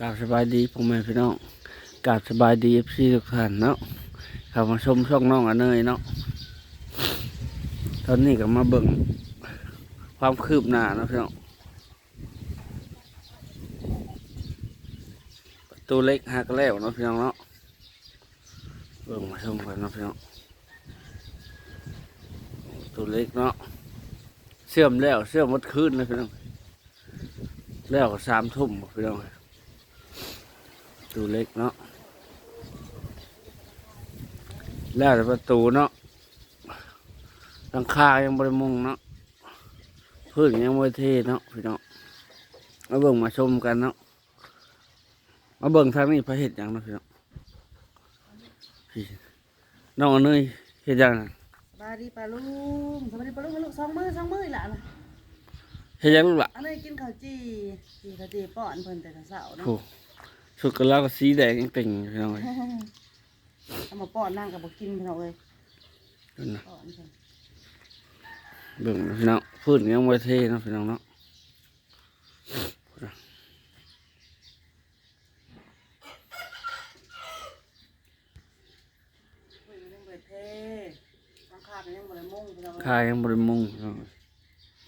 กราบสบายดีพ่อแม่พี่น้องกราบสบายดีเอฟซีทุกท่านเนาะเข้ามาชมช่องน้องอันเนยเนาะตอนนี้ก็มาเบิ่งความคืบหน้านะพี่น้องประตูเล็กหักแล้วเนาะพี่น้องเนาะเบิ่งมาชมกันเนาะพี่น้องประตูเล็กเนาะเชื่อมแล้วเชื่อมหมดคืนเลยพี่น้องแล้วก็สามทุ่มพี่น้อง ตูเล็กเนาะแล้วแต่ประตูเนาะหลังคายังบริมุงเนาะพื้นยังบริเทเนาะพี่น้องมาเบิ่งมาชมกันเนาะมาเบิ่งทางนี้พระเห็ดหยังเนาะพี่น้องพี่น้องอันนี้เห็ดหยังน่ะสบายดีปลาลุงสบายดีปลาลุงลูกสองมือสองมืออีหล่ะนะเห็ดหยังลูกหละอันนี้กินข้าวจีจีข้าวจีป้อนเพิ่นแต่กระเสาเนาะ โอ้ชุดกระลาก็สีแดงเต่งๆพี่น้องเอ้ยเอามาป้อนนั่งกับบ่กินพี่น้องเอ้ยนั่นนะป้อนเพิ่นเบิ่งนะพี่น้องพื้นยังบริเทเนาะพี่น้องเนาะเพิ่นยังบ่ได้เททางคาดยังบ่ได้มุ่งพี่น้องคายังบริมุงพี่น้องเอ้ย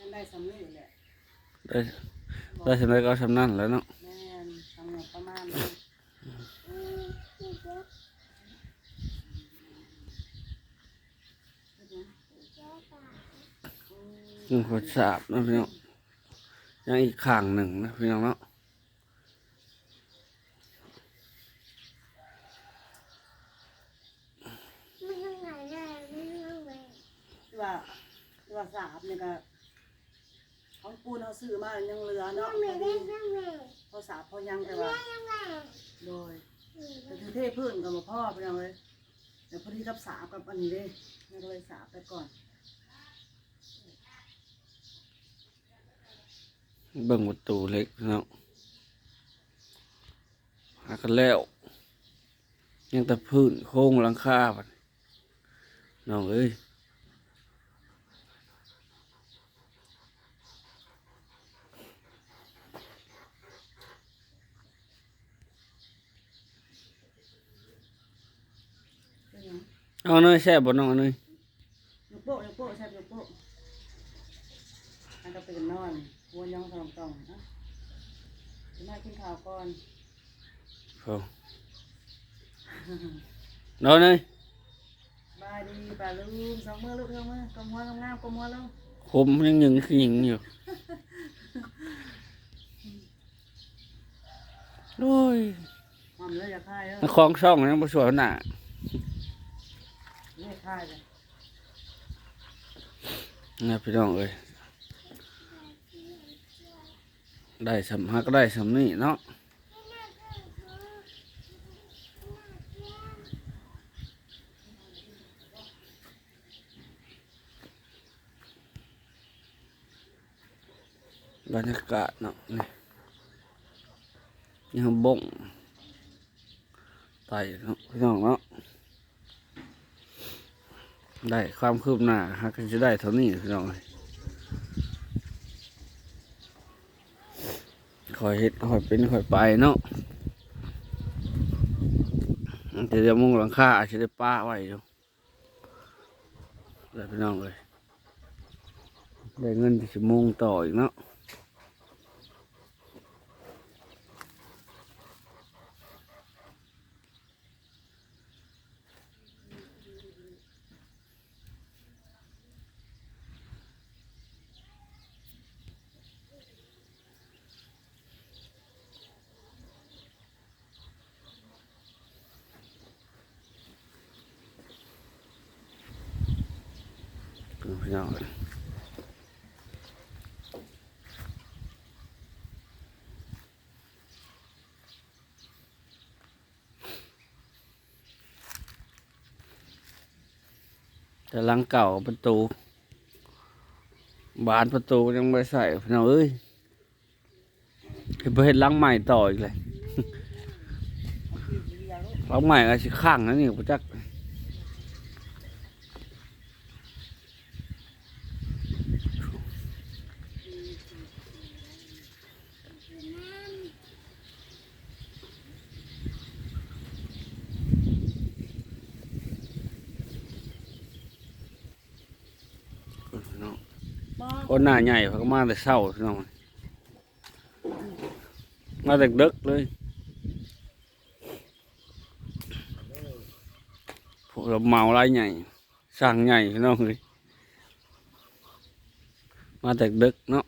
ยังได้สำนี้แหละได้ได้สำเร็จก็สำนั่นแล้วเนาะ แม่นทำงานประมาณนี้ ยังขดสาบนะพี่น้องยังอีกข้างหนึ่งนะพี่น้องเนาะว่าว่าสาบเนี่ยก็ของปูนเฮาซื้อมายังเหลือเนาะพอดีพอสาบพอยังแต่ว่าโดยแต่ถึงเทพื้นกับมาพ่อไปเอาเลยเดี๋ยวพอดีกับสาบกับอันนี้เลยก็เลยสาบไปก่อน เบิ่งประตูเล็กพี่น้องหากันแล้ว ยังแต่พื้นโค้งหลังคาบัดน้องเอ้ยเป็นยังเอาเนยแซ่บบ่น้องเอาเนยกโป๊ะยกโป๊ะใช่ยกโป๊ะอันก็ ตื่นนอนหัวยังสองตองนะจะมากินข้าวก่อนเอาน้องเนยบายดีปลาลูกสองมือลูกสองมือกำหัวกำงามกำหัวลูกคมยังยิงคือยิงอยู่โอ้ยหอมเลยอย่าคายเด้อนักคลองช่องยังบ่สวยหน้านี่คายเลยนะพี่น้องเอ้ย ได้สำฮักได้สำนี่เนาะบรรยากาศเนาะนี่ยังบงไต่เนาะพี่น้องเนาะได้ความคืบหน้าฮะก็จะได้เท่านี้พี่น้องเอ้ย คอยเฮ็ดคอยเป็นคอยไปเนาะจะเดี๋ยวมุงหลังคาอาจจะได้ป้าไว้อยู่แล้วพี่น้องเลยได้เงินจะมุงต่ออีกเนาะ พี่น้องแต่หลังเก่าประตู บานประตูยังไม่ใส่พี่น้องเอ้ยเห็นหลังใหม่ต่ออีกเลยหลังใหม่ก็สิข้างนั่นนี่ประจัก คนหน้าใหญ่เขาก็มาแต่เศร้าพี่น้องมาแต่ดึกเลยพวกเราเมาไรใหญ่สร้างใหญ่พี่น้องเลยมาแต่ดึกเนาะ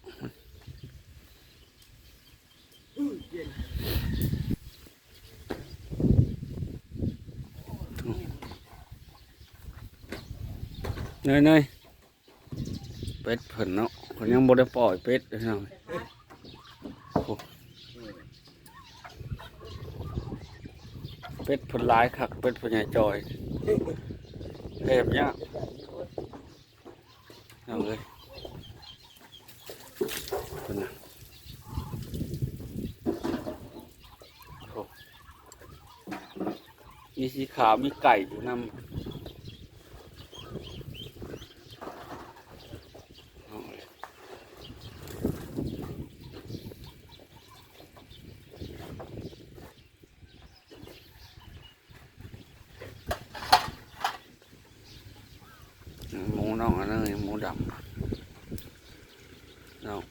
เนยเนย เป็ดเพิ่นเนาะเพิ่นยังบ่ได้ปล่อยเป็ดเลยน้องโอ้เป็ดเพิ่นหลายคักเป็ดเพิ่นใหญ่จอยเทพเนี่ยเอาเลยเพิ่นน่ะโอ้มีสีขาวมีไก่อยู่นำเอาเลยหมูน้อ งูดำน้อง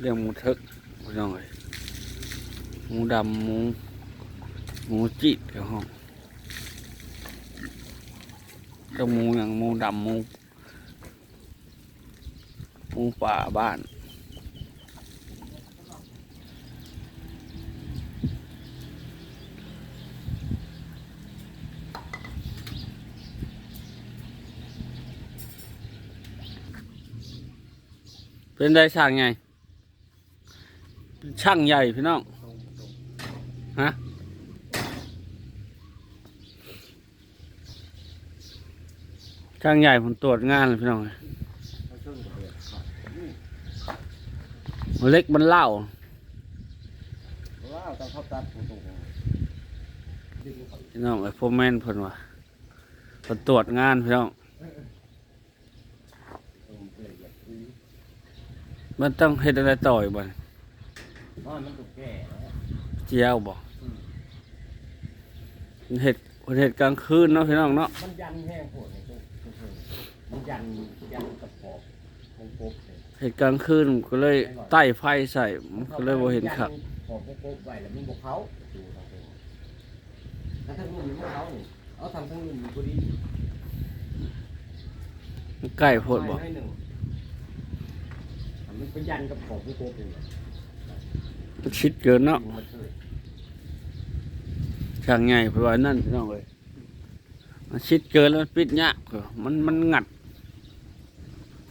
เรียกหมูทึกพี่น้องเลยหมูดำหมูหมูจีดเดี๋ยวห้องเจ้าหมูอย่างหมูดำหมูหมูป่าบ้าน เป็นได้ช่างใหญ่ช่างใหญ่พี่น้องฮะช่างใหญ่ผมตรวจงานเลยพี่น้องเล็กมันเล่าพี่น้องไอ้พวกแม่นเพิ่นว่าเพิ่นตรวจงานพี่น้อง มันต้องเฮ็ดอะไรต่อยบ่ๆว่ามันถูกแก่แล้วเจียวบ่มันเฮ็ดมันเฮ็ดกลางคืนเนาะพี่น้องเนาะ มันยันแห้งโผล่ในตู้มันยันยันกระปอบของกบเลยเฮ็ดกลางคืนก็เลยใต้ไฟใส่มันก็เลยบ่เห็นคักขอบกบไว้แล้วมันบกเขาดูทางตรงถ้าทั้งนู้นมันบกเขานี่เอาทำทั้งนู้นมันพอดีมันใกล้โพดบ่ให้หนึ่ง มันเป็นยันกับขอบกบเลยมันชิดเกินเนาะมันเคยช่างใหญ่เพราะว่านั่นพี่น้องเอ้ยมันชิดเกินแล้วมันปิดยากมันมันงัด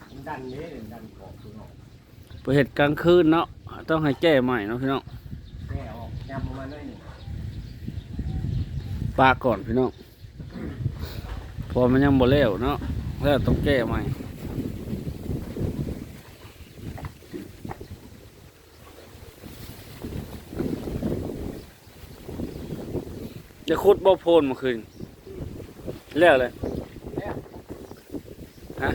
มันดันนี้เลยดันขอบตัวออกไปเฮ็ดกลางคืนเนาะต้องให้แก้ใหม่เนาะพี่น้องแก้ออกยำประมาณนั้นหนึ่งปาก่อนพี่น้องเพอมันยังบ่แล้วเนาะแล้วต้องแก้ใหม่ จะขุดบ่โพนเมื่อคืนแล้วเลยแล้วฮะ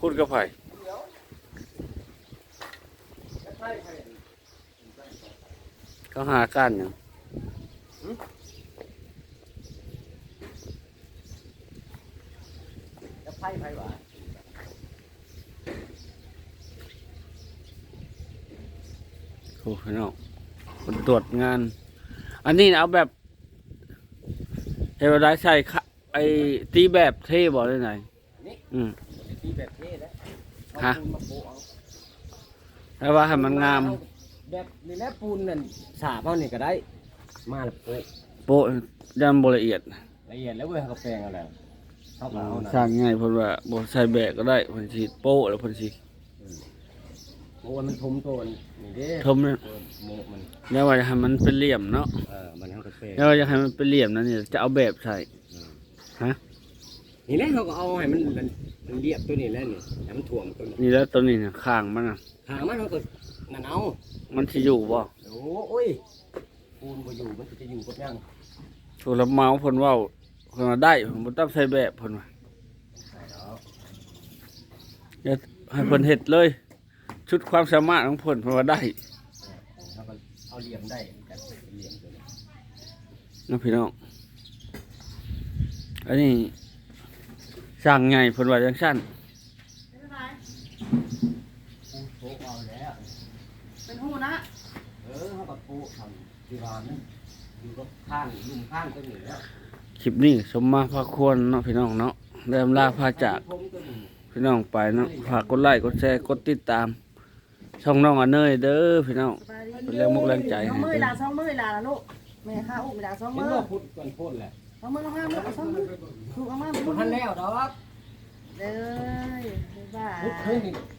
ขุดกับไผเดี๋ยวจะใช่ใครเขาหาก้านหยังจะไพ่ไพ่หวาโอ้พี่น้อง คนตรวจงาน อันนี้เอาแบบเทวดาใส่ค่ะไอ้ตีแบบเท่บอกได้ไหนนี่อืมตีแบบนี้แล้วฮะเอาปูนมาโปะเอาแต่ว่าให้มันงาม แบบนี่แหละปูนนั่นสาบเอานี่ก็ได้ มาแล้วโปะโปะยันบละเอียด ละเอียดแล้วเว้ยเขาก็แปลงเอาแล้วเขาก็เอานะสร้างง่ายเพราะว่าบ่ใส่แบกก็ได้เพิ่นสิโปะแล้วเพิ่นสิ โอ้ยมันทมตัวนี่เด้ทมเนี่ยตัวโมกมันแล้วว่าจะให้มันเป็นเหลี่ยมเนาะเออมันเขาก็แปลงแล้วว่าจะให้มันเป็นเหลี่ยมนั่นนี่จะเอาแบบใส่ฮะนี่แหละเขาก็เอาให้มันมันมันเรียบตัวนี้แล้วนี่ให้มันถ่วมตัวนี้นี่แล้วตัวนี้น่ะข้างมันน่ะหางมันเขาก็นั่นเอามันสิอยู่บ่โอ้ยปูนบ่อยู่มันจะอยู่กับยังถูกรับเหมาเพิ่นเว้าเพิ่นว่าได้เพิ่นบ่ต้องใส่แบบเพิ่นว่าใช่แล้วอย่าให้เพิ่นเฮ็ดเลย ชุดความสามารถของเพิ่นเพิ่นว่าได้เขาก็เอาเหลี่ยมได้กันเหลี่ยมตัวนี้นะพี่น้อง อันนี้สร้างใหญ่เพิ่นว่าจังซั่นเป็นไรปูโตเอาแล้ว เป็นหูนะเออเขากับปูทำที่ร้านนั่นอยู่กับข้างลุมข้างตัวนี้แล้วคลิปนี้สมมาพาควรเนาะพี่น้องเนาะเริ่มลาพาจาก ผมตัวนี้พี่น้องไปเนาะฝากกดไลค์กดแชร์กดติดตาม ช่องน้องอเนยเด้อพี่น้องสบายดีเป็นแรงมุกแรงใจสองมือลาสองมือลาละลูกแม่ข้าอุ้มลาสองเห็มืนอว่าพุดก่อนพ่นแหละสองมือห้ามลูกสองมือถูกเอามาพุดทันแล้วดอกเด้อบ๊ายบายพุดเฮ้ยนี่